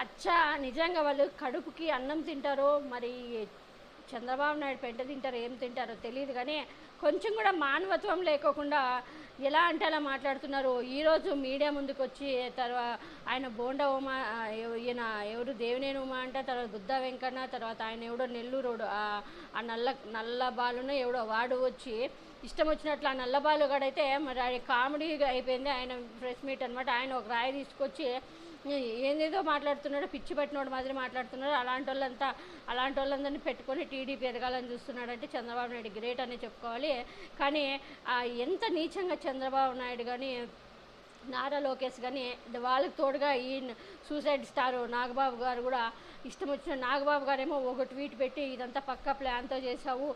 పచ్చ నిజంగా వాళ్ళు కడుపుకి అన్నం తింటారో మరి చంద్రబాబు నాయుడు పెంట తింటారో ఏం తింటారో తెలియదు కానీ కొంచెం కూడా మానవత్వం లేకోకుండా ఎలా అంటే అలా మాట్లాడుతున్నారు. ఈరోజు మీడియా ముందుకు వచ్చి తర్వాత ఆయన బోండా ఉమా ఈయన ఎవరు దేవినేని ఉమా అంటే తర్వాత బుద్ధ వెంకన్న తర్వాత ఆయన ఎవడో నెల్లూరు ఆ నల్ల నల్ల బాలున ఎవడో వాడు వచ్చి ఇష్టం వచ్చినట్లు ఆ నల్ల మరి ఆయన కామెడీగా అయిపోయింది. ఆయన ప్రెస్ మీట్ అనమాట ఆయన ఒక రాయి తీసుకొచ్చి ఏందేదో మాట్లాడుతున్నాడు పిచ్చి పెట్టినోడు మాదిరి మాట్లాడుతున్నాడు. అలాంటి వాళ్ళంతా అలాంటి వాళ్ళందరినీ పెట్టుకొని టీడీపీ ఎదగాలని చూస్తున్నాడంటే చంద్రబాబు నాయుడు గ్రేట్ అని చెప్పుకోవాలి. కానీ ఎంత నీచంగా చంద్రబాబు నాయుడు కానీ నారా లోకేష్ కానీ వాళ్ళకి తోడుగా ఈ సూసైడ్ స్టార్ నాగబాబు గారు కూడా ఇష్టం వచ్చిన నాగబాబు గారేమో ఒక ట్వీట్ పెట్టి ఇదంతా పక్క ప్లాన్తో చేశావు.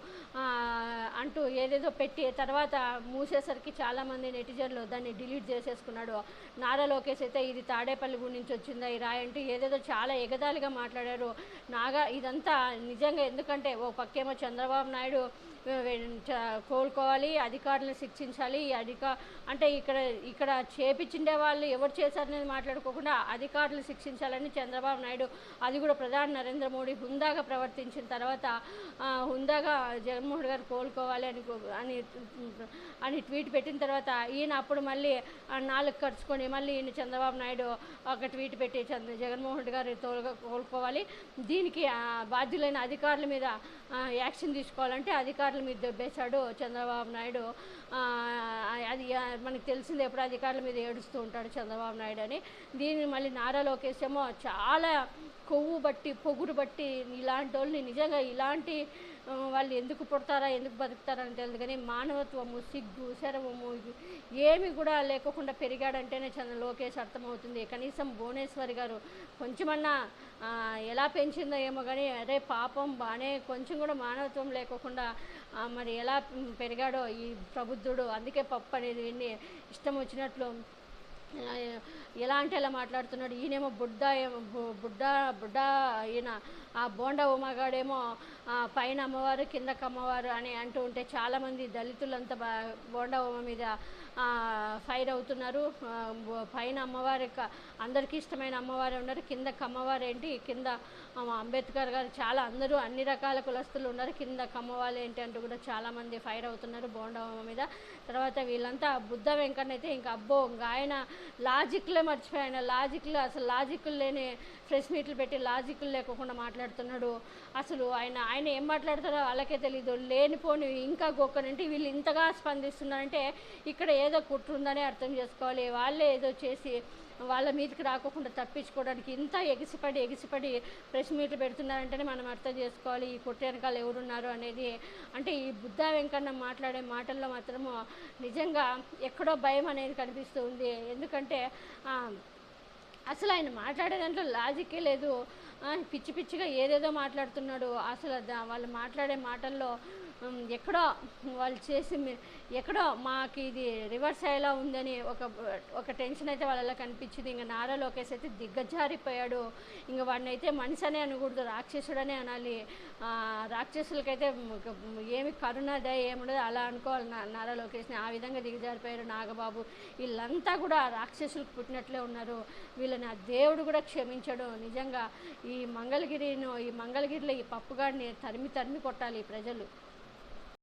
అంటూ ఏదేదో పెట్టి తర్వాత మూసేసరికి చాలామంది నెటిజన్లు దాన్ని డిలీట్ చేసేసుకున్నాడు. నారా లోకేష్ అయితే ఇది తాడేపల్లి గుడి నుంచి వచ్చిందా ఈ రాయి? అంటూ ఏదేదో చాలా ఎగదాలుగా మాట్లాడారు. నాగా ఇదంతా నిజంగా ఎందుకంటే ఓ పక్కేమో చంద్రబాబు నాయుడు చ- కోలుకోవాలి అధికారులను శిక్షించాలి ఈ అధిక అంటే ఇక్కడ ఇక్కడ చే చేపించిండే వాళ్ళు ఎవరు చేశారనేది మాట్లాడుకోకుండా అధికారులు శిక్షించాలని చంద్రబాబు నాయుడు అది కూడా ప్రధాని నరేంద్ర మోడీ హుందాగా ప్రవర్తించిన తర్వాత హుందాగా జగన్మోహన్ గారు కోలుకోవాలి అని అని అని ట్వీట్ పెట్టిన తర్వాత ఈయన అప్పుడు మళ్ళీ నాలుగు ఖర్చుకొని మళ్ళీ ఈయన చంద్రబాబు నాయుడు ఒక ట్వీట్ పెట్టి చంద్ర జగన్మోహన్ రెడ్డి గారు తోలుగా కోలుకోవాలి. దీనికి బాధ్యులైన అధికారుల మీద యాక్షన్ తీసుకోవాలంటే అధికారుల మీద దెబ్బేశాడు చంద్రబాబు నాయుడు. అది మనకు తెలిసింది ఎప్పుడు అధికారుల మీద ఏడుస్తూ ఉంటాడు చంద్రబాబు నాయుడు అని. దీన్ని మళ్ళీ నారా లోకేష్ ఏమో చాలా కొవ్వు బట్టి పొగురు బట్టి ఇలాంటి వాళ్ళని నిజంగా ఇలాంటి వాళ్ళు ఎందుకు పుడతారా ఎందుకు బతుకుతారా అని తెలియదు. కానీ మానవత్వము సిగ్గు శరవము ఏమి కూడా లేకోకుండా పెరిగాడంటేనే చంద్ర లోకేష్ అర్థమవుతుంది. కనీసం భువనేశ్వరి గారు కొంచెమన్నా ఎలా పెంచిందో ఏమో కానీ అదే పాపం బాగానే కొంచెం కూడా మానవత్వం లేకోకుండా మరి ఎలా పెరిగాడో ఈ ప్రబుద్ధుడు అందుకే పప్పు అనేది విని ఇష్టం వచ్చినట్లు ఎలా అంటే అలా మాట్లాడుతున్నాడు. ఈయనేమో బుడ్డ ఏమో బు- బుడ్డ బుడ్డ ఈయన ఆ బోండా ఉమాగాడేమో పైన అమ్మవారు కిందకు అమ్మవారు అని అంటూ ఉంటే చాలామంది దళితులంతా బా బోండా ఉమ మీద ఫైర్ అవుతున్నారు. పైన అమ్మవారి అందరికీ ఇష్టమైన అమ్మవారు ఉన్నారు. కిందకి అమ్మవారు ఏంటి కింద అంబేద్కర్ గారు చాలా అందరూ అన్ని రకాల కులస్తులు ఉన్నారు. కింద కమ్మవాళ్ళు ఏంటి అంటూ కూడా చాలామంది ఫైర్ అవుతున్నారు బోండా ఉమ మీద. తర్వాత వీళ్ళంతా బుద్ధ వెంకన్న అయితే ఇంకా అబ్బో ఇంకా ఆయన లాజిక్లే మర్చిపోయాను. లాజిక్లు అసలు లాజిక్లు లేని ప్రెస్ మీట్లు పెట్టి లాజిక్లు లేకుండా మాట్లాడుతున్నాడు. అసలు ఆయన ఆయన ఏం మాట్లాడతారో వాళ్ళకే తెలియదు లేనిపోని ఇంకా గొక్కనంటే వీళ్ళు ఇంతగా స్పందిస్తున్నారంటే ఇక్కడ ఏదో కుట్రుందని అర్థం చేసుకోవాలి. వాళ్ళే ఏదో చేసి వాళ్ళ మీదకి రాకోకుండా తప్పించుకోవడానికి ఇంత ఎగిసిపడి ఎగిసిపడి ప్రెస్ మీట్లు పెడుతున్నారంటేనే మనం అర్థం చేసుకోవాలి. ఈ కుట్ర వెనకాల ఎవరున్నారు అనేది. అంటే ఈ బుద్ధ వెంకన్న మాట్లాడే మాటల్లో మాత్రము నిజంగా ఎక్కడో భయం అనేది కనిపిస్తూ ఉంది. ఎందుకంటే అసలు ఆయన మాట్లాడే దాంట్లో లాజికే లేదు. పిచ్చి పిచ్చిగా ఏదేదో మాట్లాడుతున్నాడు. అసలు దా- వాళ్ళు మాట్లాడే మాటల్లో ఎక్కడో వాళ్ళు చేసి ఎక్కడో మాకు ఇది రివర్స్ అయ్యేలా ఉందని ఒక ఒక టెన్షన్ అయితే వాళ్ళలో కనిపించింది. ఇంకా నారా లోకేష్ అయితే దిగ్గజారిపోయాడు. ఇంకా వాడిని అయితే మనిషి అనే అనకూడదు రాక్షసుడనే అనాలి. రాక్షసులకైతే ఏమి కరుణ ఏముండదు. అలా అనుకోవాలి నారా లోకేష్ని. ఆ విధంగా దిగజారిపోయారు నాగబాబు. వీళ్ళంతా కూడా రాక్షసులకు పుట్టినట్లే ఉన్నారు. వీళ్ళని ఆ దేవుడు కూడా క్షమించడు. నిజంగా ఈ మంగళగిరిను ఈ మంగళగిరిలో ఈ పప్పుగాడిని తరిమి తరిమి కొట్టాలి ప్రజలు.